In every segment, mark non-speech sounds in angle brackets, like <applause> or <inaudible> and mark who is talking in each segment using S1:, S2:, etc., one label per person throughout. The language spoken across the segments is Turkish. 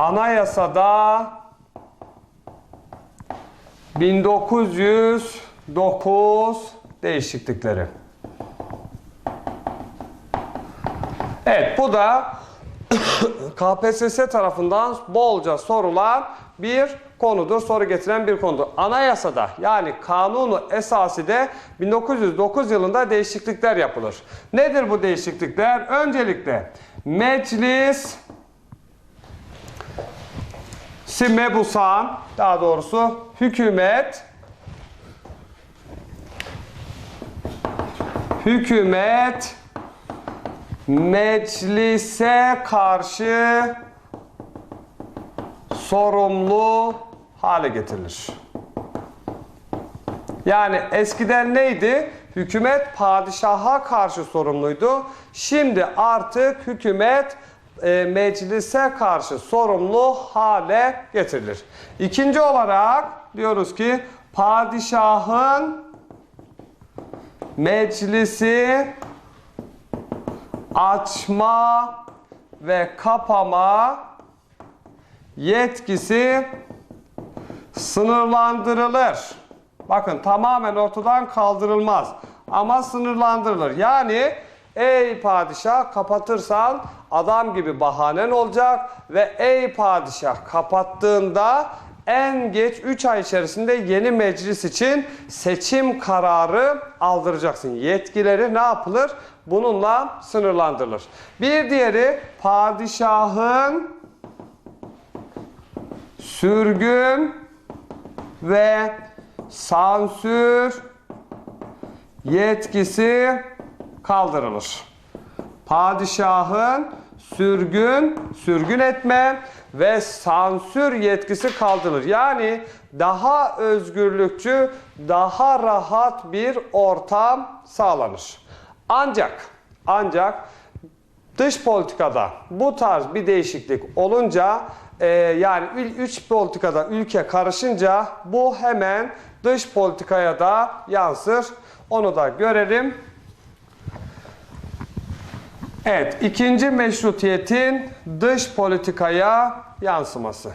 S1: Anayasada 1909 değişiklikleri. Evet bu da <coughs> KPSS tarafından bolca sorulan bir konudur. Soru getiren bir konudur. Anayasada yani kanunu esası de 1909 yılında değişiklikler yapılır. Nedir bu değişiklikler? Öncelikle meclis mebusan daha doğrusu hükümet hükümet meclise karşı sorumlu hale getirilir. Yani eskiden neydi? Hükümet padişaha karşı sorumluydu. Şimdi artık hükümet e, meclise karşı sorumlu hale getirilir. İkinci olarak diyoruz ki padişahın meclisi açma ve kapama yetkisi sınırlandırılır. Bakın tamamen ortadan kaldırılmaz ama sınırlandırılır. Yani ey padişah kapatırsan adam gibi bahanen olacak ve ey padişah kapattığında en geç 3 ay içerisinde yeni meclis için seçim kararı aldıracaksın. Yetkileri ne yapılır? Bununla sınırlandırılır. Bir diğeri padişahın sürgün ve sansür yetkisi kaldırılır. Padişahın sürgün, sürgün etme ve sansür yetkisi kaldırılır. Yani daha özgürlükçü, daha rahat bir ortam sağlanır. Ancak, ancak dış politikada bu tarz bir değişiklik olunca e, yani üç politikada ülke karışınca bu hemen dış politikaya da yansır. Onu da görelim. Evet, ikinci meşrutiyetin dış politikaya yansıması.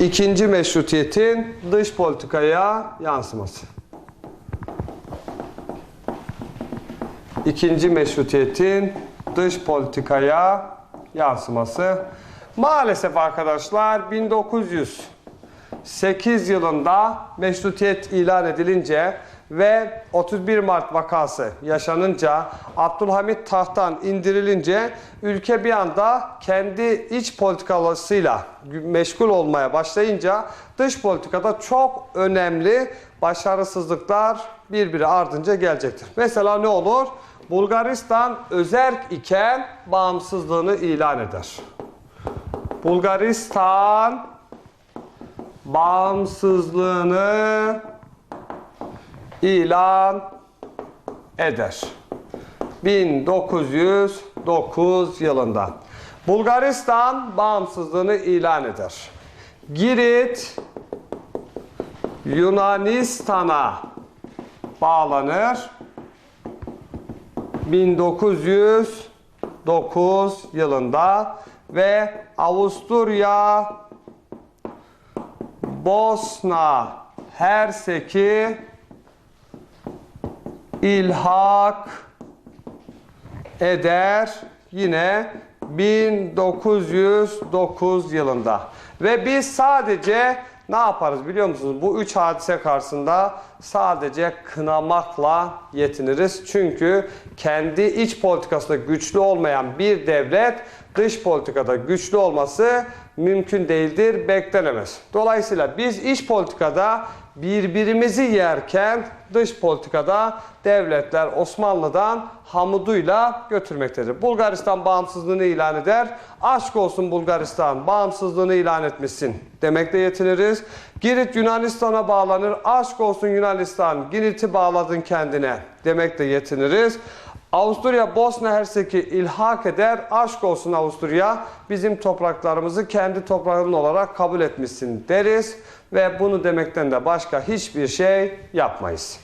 S1: İkinci meşrutiyetin dış politikaya yansıması. İkinci meşrutiyetin dış politikaya yansıması. Maalesef arkadaşlar 1908 yılında meşrutiyet ilan edilince ve 31 Mart vakası yaşanınca Abdülhamit tahttan indirilince ülke bir anda kendi iç politikalarıyla meşgul olmaya başlayınca dış politikada çok önemli başarısızlıklar birbiri ardınca gelecektir. Mesela ne olur? Bulgaristan özerk iken bağımsızlığını ilan eder. Bulgaristan bağımsızlığını ilan eder. 1909 yılında. Bulgaristan bağımsızlığını ilan eder. Girit Yunanistan'a bağlanır. 1909 yılında ve Avusturya Bosna Hersek'i ilhak eder yine 1909 yılında. Ve biz sadece ne yaparız biliyor musunuz? Bu üç hadise karşısında sadece kınamakla yetiniriz. Çünkü kendi iç politikasında güçlü olmayan bir devlet dış politikada güçlü olması mümkün değildir, beklenemez. Dolayısıyla biz iç politikada birbirimizi yerken dış politikada devletler Osmanlı'dan hamuduyla götürmektedir. Bulgaristan bağımsızlığını ilan eder. Aşk olsun Bulgaristan bağımsızlığını ilan etmişsin demekle yetiniriz. Girit Yunanistan'a bağlanır. Aşk olsun Yunanistan Girit'i bağladın kendine demekle yetiniriz. Avusturya Bosna Hersek'i ilhak eder. Aşk olsun Avusturya bizim topraklarımızı kendi toprağın olarak kabul etmişsin deriz ve bunu demekten de başka hiçbir şey yapmayız.